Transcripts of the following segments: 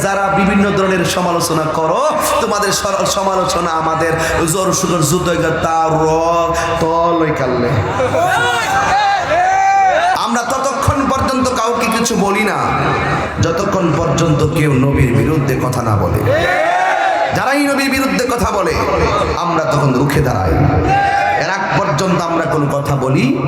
যারা বিভিন্ন ধরনের সমালোচনা করো, তোমাদের সমালোচনা আমাদের জোর সুদর যুদ্ধ আমরা ততক্ষণ পর্যন্ত কাউকে কিছু বলি না, যতক্ষণ পর্যন্ত কেউ নবীর বিরুদ্ধে কথা না বলে। যারাই নবীর বিরুদ্ধে কথা বলে, আমরা তখন রুখে দাঁড়াই। পর্যন্ত আমরা কোনো কথা বলি?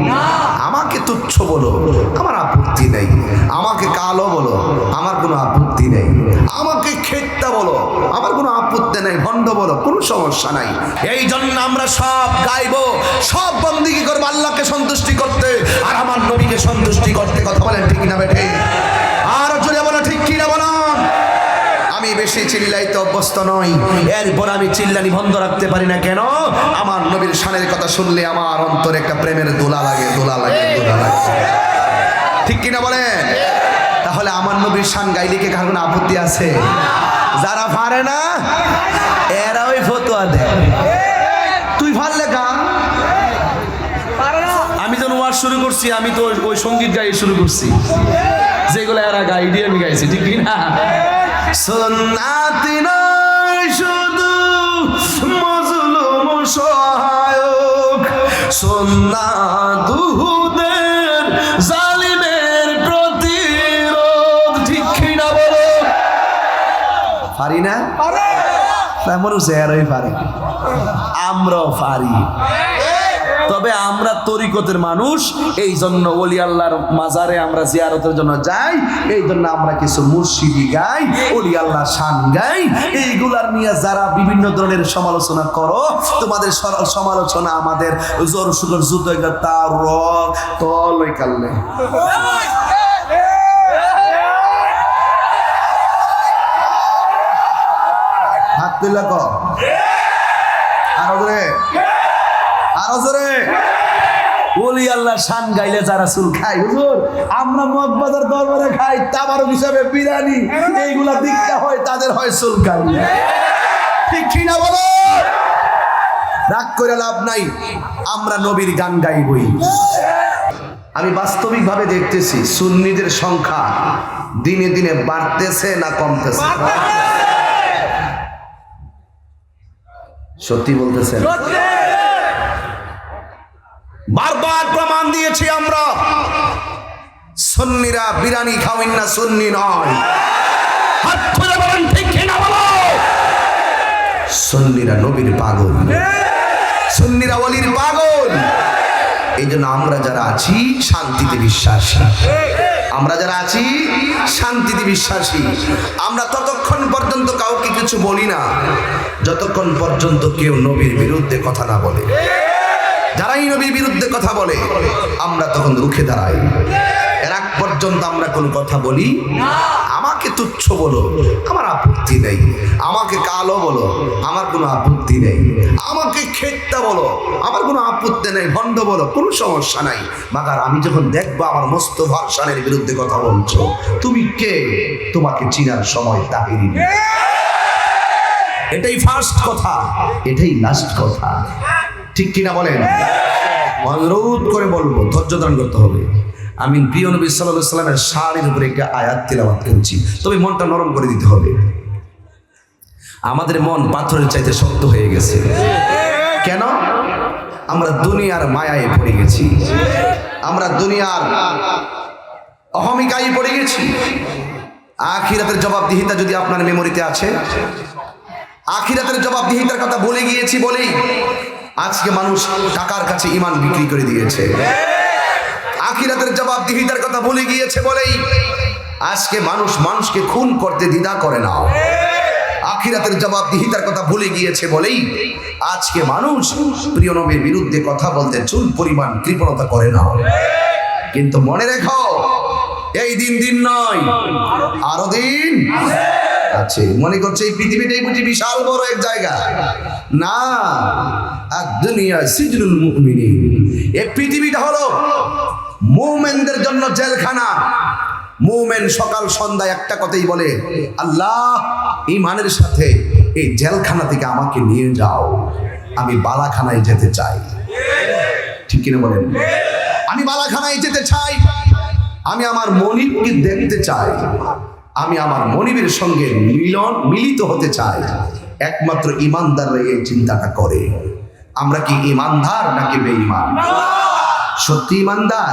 আমাকে তুচ্ছ বলো। আমার আপত্তি নেই। আমাকে কালো বলো। আমার কোনো আপত্তি নেই। আমাকে খেটটা বলো। আমার কোনো আপত্তি নেই। ভণ্ড বলো। কোনো সমস্যা নাই। এই জন্য আমরা সব গাইবো। সব বন্দিগি করব আল্লাহকে সন্তুষ্টি করতে। আর আমার নবীকে সন্তুষ্টি করতে। কথা বলেন ঠিক না বেঠে আর জোরে বলো ঠিক কি না বলো আমি বেশি অভ্যস্ত নই। এরপর আমি চিল্লানি বন্ধ রাখতে পারি না কেন? আমার নবীর শানের কথা শুনলে আমার অন্তরে একটা প্রেমের দোলা লাগে দোলা লাগে দোলা লাগে। ঠিক কিনা বলেন? তাহলে আমার নবীর শান গাইলে কে কার আপত্তি আছে? যারা পারে না, এরা ওই ফতোয়া দেয়। তুই পারলে গান? আমি যখন ওয়াজ শুরু করছি, আমি তো ওই- সংগীত গাই শুরু করছি। যেগুলো এরা গাই আমি গাইছি, ঠিক কি না সন্নাতুহুদের জালিমের প্রতিরোধ ঠিক না বলো? পারি না? তেমন চেহারাই পারে। আমরাও পারি। তবে আমরা তরিকতের মানুষ এই জন্য ওলি আল্লাহর মাজারে আমরা জিয়ারতের জন্য যাই এই জন্য আমরা কিছু মুর্শিদি গাই, ওলি আল্লাহ শান গাই। এইগুলার নিয়ে যারা বিভিন্ন ধরনের সমালোচনা করো, তোমাদের সমালোচনা আমাদের জোর সুদর যুদ্ধ তার তল কাললে। হাত তুলে ক আরও আরও জোরে। ওলি আল্লাহ শান গাইলে যারা চুল হুজুর আমরা মগবাজার দরবারে খাই তাবারক হিসাবে বিরিয়ানি। এইগুলা দিকটা হয় তাদের হয় চুল খাই ঠিক বলো? রাগ করে লাভ নাই আমরা নবীর গান গাইবই। আমি বাস্তবিকভাবে দেখতেছি সুন্নিদের সংখ্যা দিনে দিনে বাড়তেছে না কমতেছে? সত্যি বলতেছেন? বারবার প্রমাণ দিয়েছি আমরা। সন্নিরা বিরানি খাওয়েন না, সন্নি নয়। সন্নিরা নবীর পাগল। সন্নিরা অলির পাগল। এই জন্য আমরা যারা আছি, শান্তিতে বিশ্বাসী। আমরা যারা আছি, শান্তিতে বিশ্বাসী। আমরা ততক্ষণ পর্যন্ত কাউকে কিছু বলি না, যতক্ষণ পর্যন্ত কেউ নবীর বিরুদ্ধে কথা না বলে। যারাই নবীর বিরুদ্ধে কথা বলে, আমরা তখন রুখে দাঁড়াই। আগ পর্যন্ত আমরা কোনো কথা বলি। আমাকে তুচ্ছ বলো, আমার আপত্তি নেই। আমাকে কালো বলো, আমার কোনো আপত্তি নেই। আমাকে খেটটা বলো, আমার কোনো আপত্তি নেই। ভণ্ড বলো, কোনো সমস্যা নাই। মাগার আমি যখন দেখব আমার মস্ত ভার্সানের বিরুদ্ধে কথা বলছো, তুমি কে? তোমাকে চিনার সময় তাহিরি। এটাই ফার্স্ট কথা, এটাই লাস্ট কথা। ঠিক কিনা বলেন? অনুরোধ করে বলব, ধৈর্য ধারণ করতে হবে। আমি প্রিয় নবী সাল্লাহ সাল্লামের শাড়ির উপরে একটা আয়াত তেলাবাদ করছি। তবে মনটা নরম করে দিতে হবে। আমাদের মন পাথরের চাইতে শক্ত হয়ে গেছে। কেন? আমরা দুনিয়ার মায়ায় পড়ে গেছি। আমরা দুনিয়ার অহমিকায় পড়ে গেছি। আখিরাতের জবাবদিহিতা যদি আপনার মেমোরিতে আছে। আখিরাতের জবাবদিহিতার কথা বলে গিয়েছি বলেই আজকে মানুষ টাকার কাছে ইমান বিক্রি করে দিয়েছে। আখিরাতের জবাবদিহিতার কথা ভুলে গিয়েছে বলেই আজকে মানুষ মানুষকে খুন করতে দ্বিধা করে না। আখিরাতের জবাবদিহিতার কথা ভুলে গিয়েছে বলেই আজকে মানুষ প্রিয় নবীর বিরুদ্ধে কথা বলতে চুল পরিমাণ কৃপণতা করে না। কিন্তু মনে রেখো, এই দিন দিন নয়, আরও দিন আছে। মনে করছে এই পৃথিবীটাই বুঝি বিশাল বড় এক জায়গা। না আর দুনিয়া সিজনুল মুমিনিন। এই পৃথিবীটা হলো মুমেনদের জন্য জেলখানা। মুমেন সকাল সন্ধ্যা একটা কথাই বলে, আল্লাহ ইমানের সাথে এই জেলখানা থেকে আমাকে নিয়ে যাও। আমি বালাখানায় যেতে চাই। ঠিক কিনা বলেন? আমি বালাখানায় যেতে চাই। আমি আমার মনিবকে দেখতে চাই। আমি আমার মনিবের সঙ্গে মিলন, মিলিত হতে চাই। একমাত্র ইমানদাররা এই চিন্তাটা করে। আমরা কি ইমানদার নাকি বেঈমান? সত্যি ইমানদার?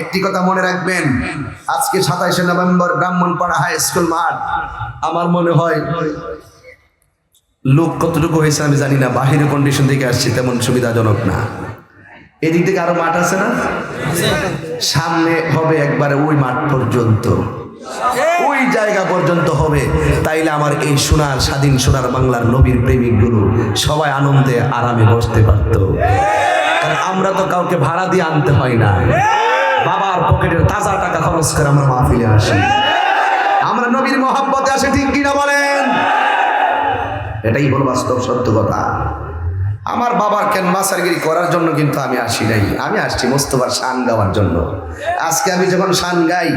একটি কথা মনে রাখবেন, আজকে সাতাইশে নভেম্বর ব্রাহ্মণপাড়া হাই স্কুল মাঠ। আমার মনে হয়, লোক কতটুকু হয়েছে আমি জানি না বাহিরের কন্ডিশন থেকে আসছে, তেমন সুবিধাজনক না। এদিক থেকে আরও মাঠ আছে না? সামনে হবে একবারে ওই মাঠ পর্যন্ত। ওই জায়গা পর্যন্ত হবে। তাইলে আমার এই সোনার, স্বাধীন সোনার বাংলার নবীর প্রেমিকগুলো সবাই আনন্দে আরামে বসতে পারতো। আমরা তো কাউকে ভাড়া দিয়ে আনতে হয় না। বাবার পকেটের তাজা টাকা খরচ করে আমরা মাহফিলে আসি। আমরা নবীর মহাব্বতে আসে, ঠিক কিনা বলেন? এটাই হলো বাস্তব সত্য কথা। আমার বাবার ক্যানভাসারগিরি করার জন্য কিন্তু আমি আসি নাই। আমি আসছি মোস্তফার শান গাওয়ার জন্য। আজকে আমি যখন শান গাই,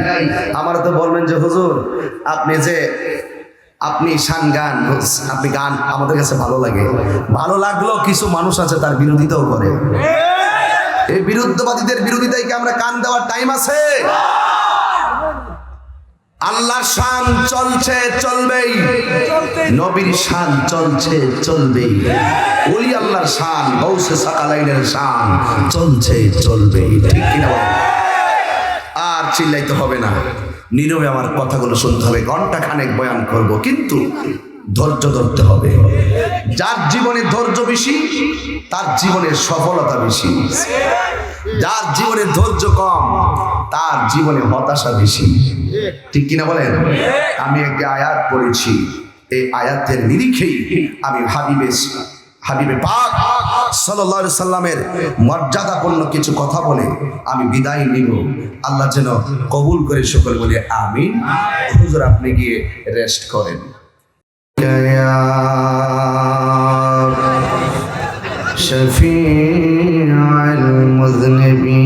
আমার তো বলবেন যে, হুজুর, আপনি যে, আপনি শান গান, আপনি গান আমাদের কাছে ভালো লাগে। ভালো লাগলেও কিছু মানুষ আছে তার বিরোধিতাও করে। এই বিরুদ্ধবাদীদের বিরোধিতায় কি আমরা কান দেওয়ার টাইম আছে? আল্লাহর শান চলছে, চলবেই। নবীর শান চলছে, চলবেই। ওলি আল্লাহর শান গৌসে সাকালাইনের শান চলছে, চলবেই। ঠিক কিনা? আর চিল্লাইতে হবে না। নীরবে আমার কথাগুলো শুনতে হবে ঘণ্টা খানেক বয়ান করব, কিন্তু ধৈর্য ধরতে হবে। যার জীবনে ধৈর্য বেশি, তার জীবনের সফলতা বেশি। যার জীবনে ধৈর্য কম তার জীবনে হতাশা বেশি ঠিক কিনা বলেন আমি একটি আয়াত পড়েছি এই আয়াতের নিরিখেই আমি হাবিবে হাবিবে পাক সাল্লাল্লাহু আলাইহি সাল্লামের মর্যাদাপূর্ণ কিছু কথা বলে আমি বিদায় নিব আল্লাহ যেন কবুল করে সকল বলে আমিন হুজুর আপনি গিয়ে রেস্ট করেন شفيع المذنبين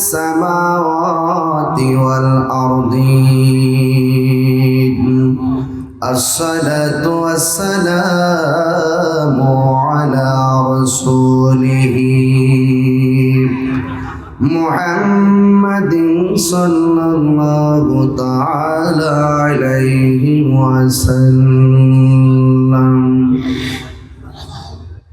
السماوات والأرضين الصلاة والسلام على رسوله. محمد صلى الله تعالى عليه وسلم.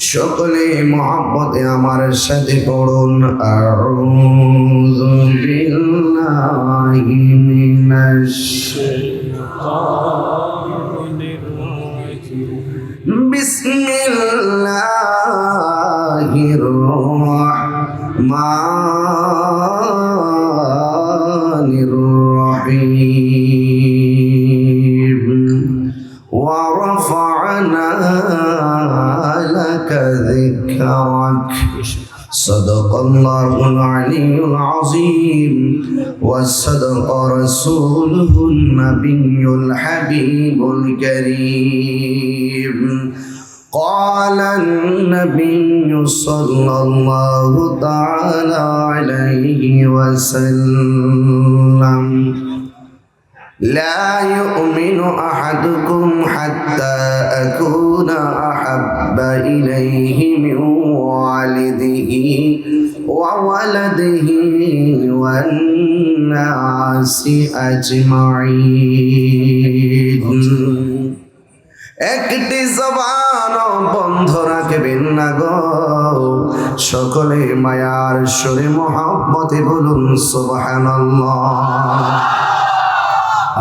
সকলে মহাব্বতে আমার সাথে পড়ুন। বিসমিল্লাহির রহমানির صدق الله العلي العظيم وصدق رسوله النبي الحبيب الكريم. قال النبي صلى الله تعالى عليه وسلم لا يؤمن أحدكم حتى أكون أحب إليه من والده وولده والناس أجمعين একটি জবান বন্ধ রাখবেন না গো সকলে মায়ার সুরে মহাব্বতে বলুন সুবহানাল্লাহ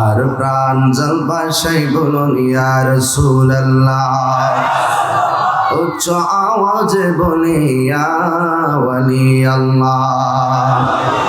আর প্রাণ জল বাসাই বলুন ইয়া রাসূলুল্লাহ উচ্চ আওয়াজে বলিয়া বলি আল্লাহ।